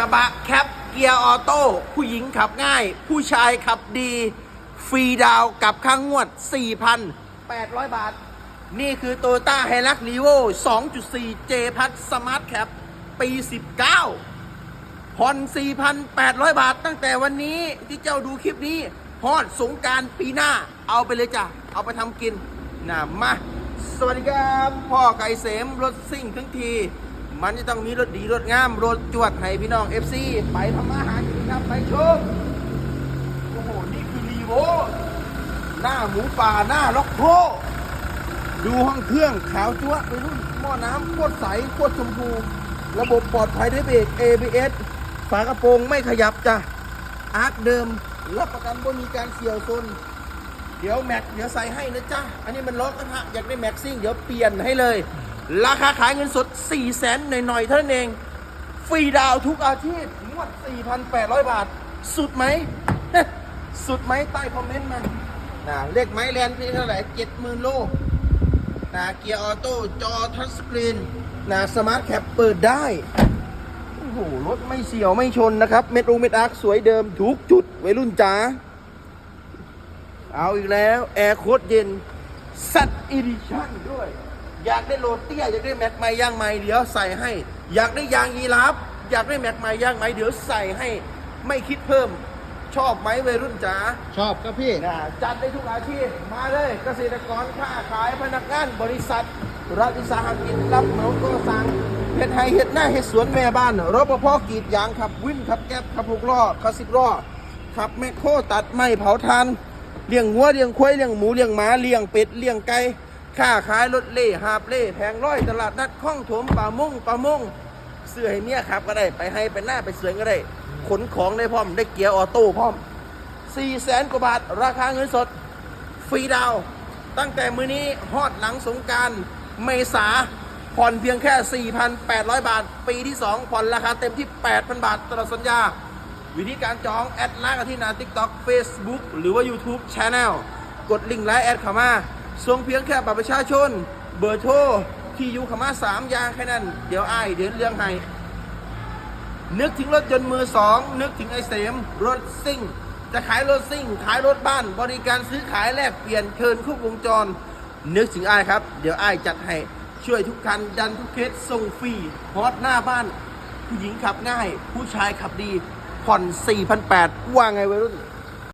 ระบะแคปเกียร์ออโต้ผู้หญิงขับง่าย ผู้ชายขับดี ฟรีดาวกับค่างงวด 4,800 บาท นี่คือ t o y ต้าไฮรักลีโว2.4 J พัทสมาร์ทแคปปี 19ผ่อน4,800 บาท ตั้งแต่วันนี้ที่เจ้าดูคลิปนี้ฮอดสงการปีหน้าเอาไปเลยจ้ะ เอาไปทำกินนะมา สวัสดีครับ พ่อไก่เสมรถซิ่งทั้งที มันจะต้องมีรถดีรถงาม รถจวดให้พี่น้อง FC ไปทำมาหากินครับไปชมโอ้โห นี่คือรีโวหน้าหมูป่าหน้าล็อกโคดูห้องเครื่องขาวจั๊วะไปรุ่นหม้อน้ำโคตรใสโคตรชมพู ระบบปลอดภัยด้วยเบรก ABS ฝากระโปรงไม่ขยับจ้ะอาร์คเดิมรับประกันว่ามีการเสี่ยวซนเดี๋ยวแม็กเดี๋ยวใส่ให้นะจ๊ะ อันนี้มันล็อกกระทะอยากได้แม็กซิ่งเดี๋ยวเปลี่ยนให้เลย ราคาขายเงินสด 4 0 0แสนหน่อยๆเท่านั้นเอง ฟรีดาวทุกอาชีพงวด 4,800 บาท สุดไหม สุดไหมใต้คอมเมนต์มันนะเลขไม้แลนด์พี่เท่าไหร่70,000โลนะเกียร์ออโต้จอทัชสกรีนนะสมาร์ทแคปเปิดได้ โอ้โห รถไม่เสียวไม่ชนนะครับ เม็ดรูเม็ดอาร์คสวยเดิมทุกจุดวัยรุ่นจ๋าเอาอีกแล้ว แอร์โคตรเย็น สัตอีดิชั่นด้วย อยากได้โรเตียอยากได้แม็กไม้ย่างไม้เดี๋ยวใส่ให้ อยากได้ยางยีราฟอยากได้แม็กไม้ย่างไม้เดี๋ยวใส่ให้ไม่คิดเพิ่ม ชอบไหมวัยรุ่นจ๋าชอบครับพี่นะจัดได้ทุกอาชีพมาเลยเกษตรกรค้าขายพนักงานบริษัทรัฐวิสาหกิจรับเหมาก่อสร้างเฮ็ดไฮเฮ็ดหน้าเฮ็ดสวนแม่บ้านรปภกรีดยางขับวินขับแก๊บขับหกล้อขับสิบล้อขับแมคโครตัดไม้เผาทานเลี้ยงวัวเลี้ยงควายเลี้ยงหมูเลี้ยงหมาเลี้ยงเป็ดเลี้ยงไก่ ค้าขายรถเล่หาบเล่แผงร้อยตลาดนัดข้องถมป่ามงป่ามงเสื้อให้เมียขับก็ได้ไปให้ไปหน้าไปเสวนก็ได้ ขนของได้พร้อมได้เกียร์ออโต้พร้อม4แสนกว่าบาท ราคาเงินสด ฟรีดาว ตั้งแต่มือนี้ฮอดหลังสงการเมษาผ่อนเพียงแค่ 4,800 บาท ปีที่ 2 ผ่อนราคาเต็มที่ 8,000 บาทตลอดสัญญา วิธีการจอง แอดไลน์กันที่หน้า TikTok Facebook หรือว่า YouTube Channel กดลิงก์ไลน์แอดเข้ามา ส่งเพียงแค่บัตรประชาชน เบอร์โทรที่อยู่ข้ามา3อย่างแค่นั้น เดี๋ยวไอ้เดี๋ยวเรื่องให้นึกถึงรถยนต์มือสองนึกถึงไอเสมรถซิ่ง จะขายรถซิ่ง ขายรถบ้าน บริการซื้อขายแลกเปลี่ยนเทิร์นควบวงจร นึกถึงไอ้ครับ เดี๋ยวไอ้จัดให้ช่วยทุกคันดันทุกเคสส่งฟรีฮอตหน้าบ้าน ผู้หญิงขับง่าย ผู้ชายขับดีผ่อน4,800ว่าไงวัยรุ่น